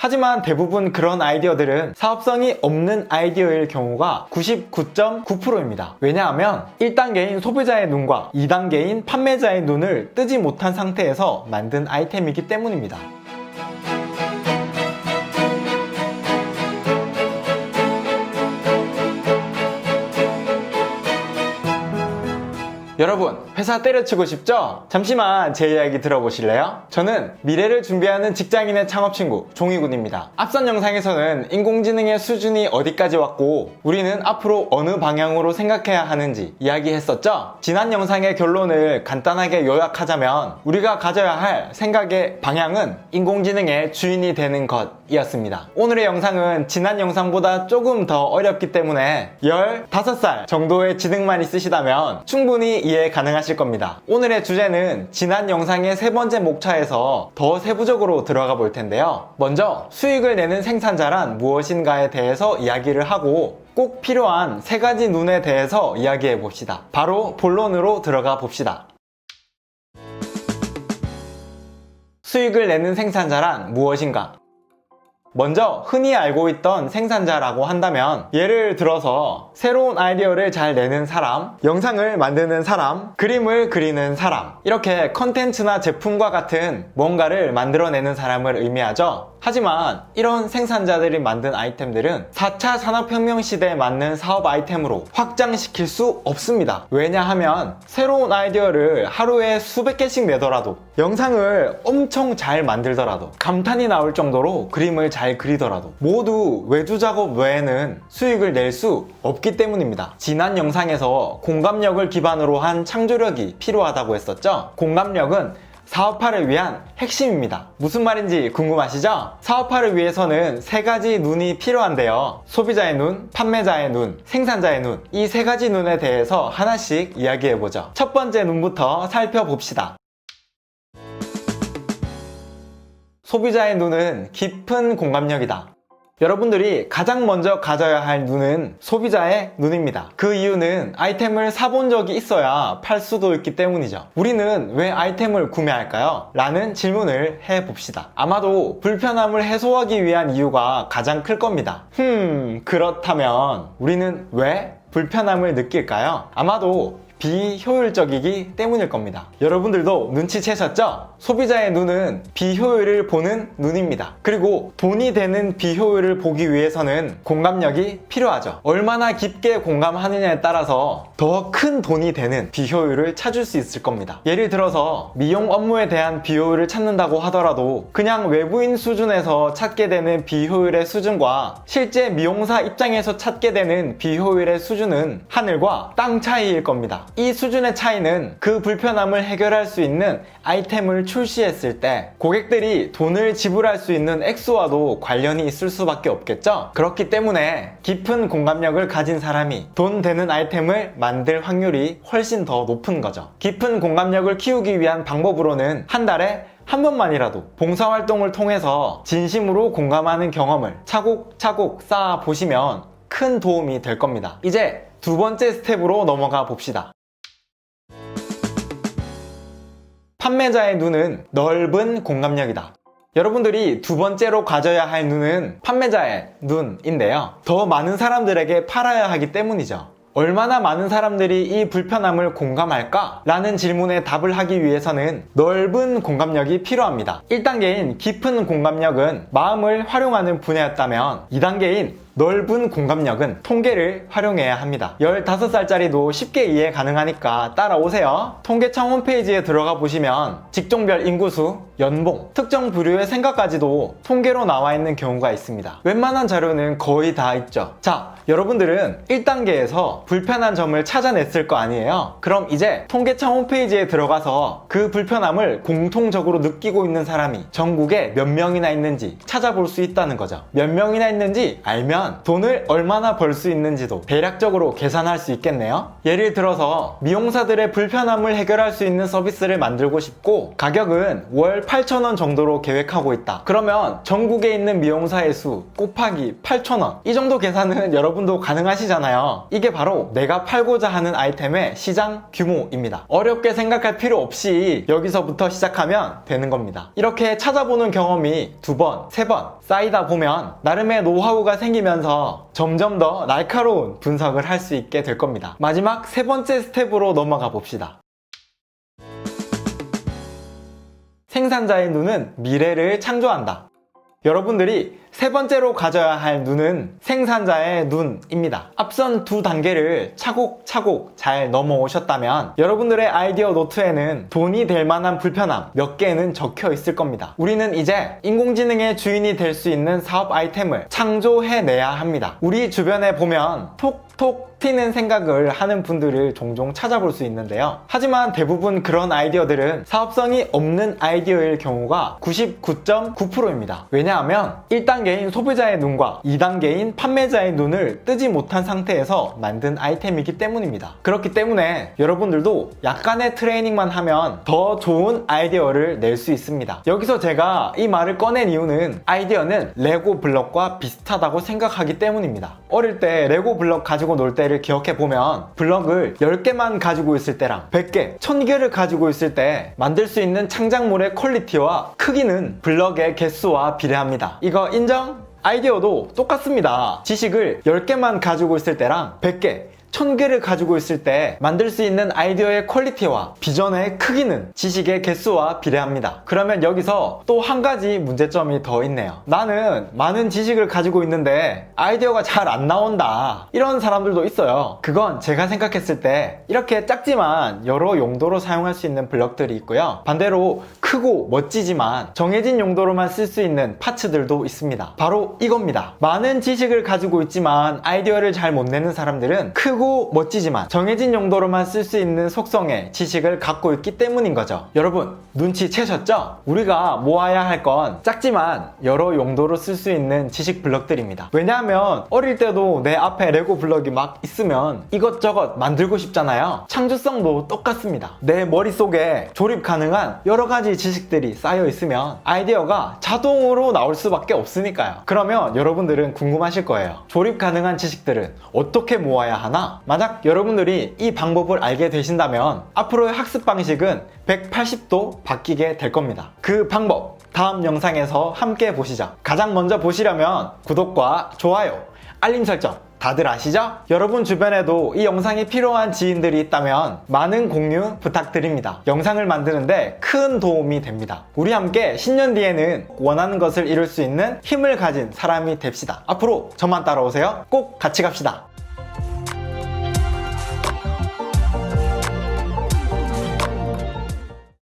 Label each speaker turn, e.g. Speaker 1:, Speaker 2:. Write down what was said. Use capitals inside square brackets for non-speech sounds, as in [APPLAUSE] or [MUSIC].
Speaker 1: 하지만 대부분 그런 아이디어들은 사업성이 없는 아이디어일 경우가 99.9%입니다. 왜냐하면 1단계인 소비자의 눈과 2단계인 판매자의 눈을 뜨지 못한 상태에서 만든 아이템이기 때문입니다. 여러분, 회사 때려치고 싶죠? 잠시만 제 이야기 들어보실래요? 저는 미래를 준비하는 직장인의 창업 친구 종이군입니다. 앞선 영상에서는 인공지능의 수준이 어디까지 왔고 우리는 앞으로 어느 방향으로 생각해야 하는지 이야기했었죠? 지난 영상의 결론을 간단하게 요약하자면 우리가 가져야 할 생각의 방향은 인공지능의 주인이 되는 것이었습니다. 오늘의 영상은 지난 영상보다 조금 더 어렵기 때문에 15살 정도의 지능만 있으시다면 충분히 이해 가능하실 겁니다. 오늘의 주제는 지난 영상의 세 번째 목차에서 더 세부적으로 들어가 볼 텐데요. 먼저 수익을 내는 생산자란 무엇인가에 대해서 이야기를 하고 꼭 필요한 세 가지 눈에 대해서 이야기해 봅시다. 바로 본론으로 들어가 봅시다. 수익을 내는 생산자란 무엇인가? 먼저 흔히 알고 있던 생산자라고 한다면 예를 들어서 새로운 아이디어를 잘 내는 사람, 영상을 만드는 사람, 그림을 그리는 사람 이렇게 컨텐츠나 제품과 같은 뭔가를 만들어내는 사람을 의미하죠. 하지만 이런 생산자들이 만든 아이템들은 4차 산업혁명 시대에 맞는 사업 아이템으로 확장시킬 수 없습니다. 왜냐하면 새로운 아이디어를 하루에 수백 개씩 내더라도 영상을 엄청 잘 만들더라도 감탄이 나올 정도로 그림을 잘 그리더라도 모두 외주 작업 외에는 수익을 낼 수 없기 때문입니다. 지난 영상에서 공감력을 기반으로 한 창조력이 필요하다고 했었죠. 공감력은 사업화를 위한 핵심입니다. 무슨 말인지 궁금하시죠? 사업화를 위해서는 세 가지 눈이 필요한데요. 소비자의 눈, 판매자의 눈, 생산자의 눈. 이 세 가지 눈에 대해서 하나씩 이야기해보죠. 첫 번째 눈부터 살펴봅시다. 소비자의 눈은 깊은 공감력이다. 여러분들이 가장 먼저 가져야 할 눈은 소비자의 눈입니다. 그 이유는 아이템을 사본 적이 있어야 팔 수도 있기 때문이죠. 우리는 왜 아이템을 구매할까요? 라는 질문을 해봅시다. 아마도 불편함을 해소하기 위한 이유가 가장 클 겁니다. 흠, 그렇다면 우리는 왜 불편함을 느낄까요? 아마도 비효율적이기 때문일 겁니다. 여러분들도 눈치채셨죠? 소비자의 눈은 비효율을 보는 눈입니다. 그리고 돈이 되는 비효율을 보기 위해서는 공감력이 필요하죠. 얼마나 깊게 공감하느냐에 따라서 더 큰 돈이 되는 비효율을 찾을 수 있을 겁니다. 예를 들어서 미용 업무에 대한 비효율을 찾는다고 하더라도 그냥 외부인 수준에서 찾게 되는 비효율의 수준과 실제 미용사 입장에서 찾게 되는 비효율의 수준은 하늘과 땅 차이일 겁니다. 이 수준의 차이는 그 불편함을 해결할 수 있는 아이템을 출시했을 때 고객들이 돈을 지불할 수 있는 액수와도 관련이 있을 수밖에 없겠죠? 그렇기 때문에 깊은 공감력을 가진 사람이 돈 되는 아이템을 만들 확률이 훨씬 더 높은 거죠. 깊은 공감력을 키우기 위한 방법으로는 한 달에 한 번만이라도 봉사활동을 통해서 진심으로 공감하는 경험을 차곡차곡 쌓아 보시면 큰 도움이 될 겁니다. 이제 두 번째 스텝으로 넘어가 봅시다. 판매자의 눈은 넓은 공감력이다. 여러분들이 두 번째로 가져야 할 눈은 판매자의 눈인데요. 더 많은 사람들에게 팔아야 하기 때문이죠. 얼마나 많은 사람들이 이 불편함을 공감할까? 라는 질문에 답을 하기 위해서는 넓은 공감력이 필요합니다. 1단계인 깊은 공감력은 마음을 활용하는 분야였다면 2단계인 넓은 공감력은 통계를 활용해야 합니다. 15살짜리도 쉽게 이해 가능하니까 따라오세요. 통계청 홈페이지에 들어가 보시면 직종별 인구수, 연봉, 특정 부류의 생각까지도 통계로 나와 있는 경우가 있습니다. 웬만한 자료는 거의 다 있죠. 자, 여러분들은 1단계에서 불편한 점을 찾아냈을 거 아니에요? 그럼 이제 통계청 홈페이지에 들어가서 그 불편함을 공통적으로 느끼고 있는 사람이 전국에 몇 명이나 있는지 찾아볼 수 있다는 거죠. 몇 명이나 있는지 알면 하면 돈을 얼마나 벌 수 있는지도 대략적으로 계산할 수 있겠네요. 예를 들어서 미용사들의 불편함을 해결할 수 있는 서비스를 만들고 싶고 가격은 월 8,000원 정도로 계획하고 있다. 그러면 전국에 있는 미용사의 수 곱하기 8,000원. 이 정도 계산은 [LAUGHS] 여러분도 가능하시잖아요. 이게 바로 내가 팔고자 하는 아이템의 시장 규모입니다. 어렵게 생각할 필요 없이 여기서부터 시작하면 되는 겁니다. 이렇게 찾아보는 경험이 두 번, 세 번 쌓이다 보면 나름의 노하우가 생기면 서 점점 더 날카로운 분석을 할 수 있게 될 겁니다. 마지막 세 번째 스텝으로 넘어가 봅시다. 생산자의 눈은 미래를 창조한다. 여러분들이 세 번째로 가져야 할 눈은 생산자의 눈입니다. 앞선 두 단계를 차곡차곡 잘 넘어오셨다면 여러분들의 아이디어 노트에는 돈이 될 만한 불편함 몇 개는 적혀 있을 겁니다. 우리는 이제 인공지능의 주인이 될 수 있는 사업 아이템을 창조해내야 합니다. 우리 주변에 보면 톡톡 튀는 생각을 하는 분들을 종종 찾아볼 수 있는데요. 하지만 대부분 그런 아이디어들은 사업성이 없는 아이디어일 경우가 99.9%입니다. 왜냐하면 1단계인 소비자의 눈과 2단계인 판매자의 눈을 뜨지 못한 상태에서 만든 아이템이기 때문입니다. 그렇기 때문에 여러분들도 약간의 트레이닝만 하면 더 좋은 아이디어를 낼 수 있습니다. 여기서 제가 이 말을 꺼낸 이유는 아이디어는 레고 블럭과 비슷하다고 생각하기 때문입니다. 어릴 때 레고 블럭 가지고 놀 때를 기억해 보면 블럭을 10개만 가지고 있을 때랑 100개, 1000개를 가지고 있을 때 만들 수 있는 창작물의 퀄리티와 크기는 블럭의 개수와 비례합니다. 이거 인 정? 아이디어도 똑같습니다. 지식을 10개만 가지고 있을 때랑 100개, 1000개를 가지고 있을 때 만들 수 있는 아이디어의 퀄리티와 비전의 크기는 지식의 개수와 비례합니다. 그러면 여기서 또 한 가지 문제점이 더 있네요. 나는 많은 지식을 가지고 있는데 아이디어가 잘 안 나온다. 이런 사람들도 있어요. 그건 제가 생각했을 때 이렇게 작지만 여러 용도로 사용할 수 있는 블럭들이 있고요. 반대로 크고 멋지지만 정해진 용도로만 쓸 수 있는 파츠들도 있습니다. 바로 이겁니다. 많은 지식을 가지고 있지만 아이디어를 잘 못 내는 사람들은 크고 멋지지만 정해진 용도로만 쓸 수 있는 속성의 지식을 갖고 있기 때문인 거죠. 여러분, 눈치채셨죠? 우리가 모아야 할 건 작지만 여러 용도로 쓸 수 있는 지식 블럭들입니다. 왜냐하면 어릴 때도 내 앞에 레고 블럭이 막 있으면 이것저것 만들고 싶잖아요. 창조성도 똑같습니다. 내 머릿속에 조립 가능한 여러 가지 지식들이 쌓여 있으면 아이디어가 자동으로 나올 수밖에 없으니까요. 그러면 여러분들은 궁금하실 거예요. 조립 가능한 지식들은 어떻게 모아야 하나? 만약 여러분들이 이 방법을 알게 되신다면 앞으로의 학습 방식은 180도 바뀌게 될 겁니다. 그 방법 다음 영상에서 함께 보시죠. 가장 먼저 보시려면 구독과 좋아요, 알림 설정 다들 아시죠? 여러분 주변에도 이 영상이 필요한 지인들이 있다면 많은 공유 부탁드립니다. 영상을 만드는데 큰 도움이 됩니다. 우리 함께 10년 뒤에는 원하는 것을 이룰 수 있는 힘을 가진 사람이 됩시다. 앞으로 저만 따라오세요. 꼭 같이 갑시다.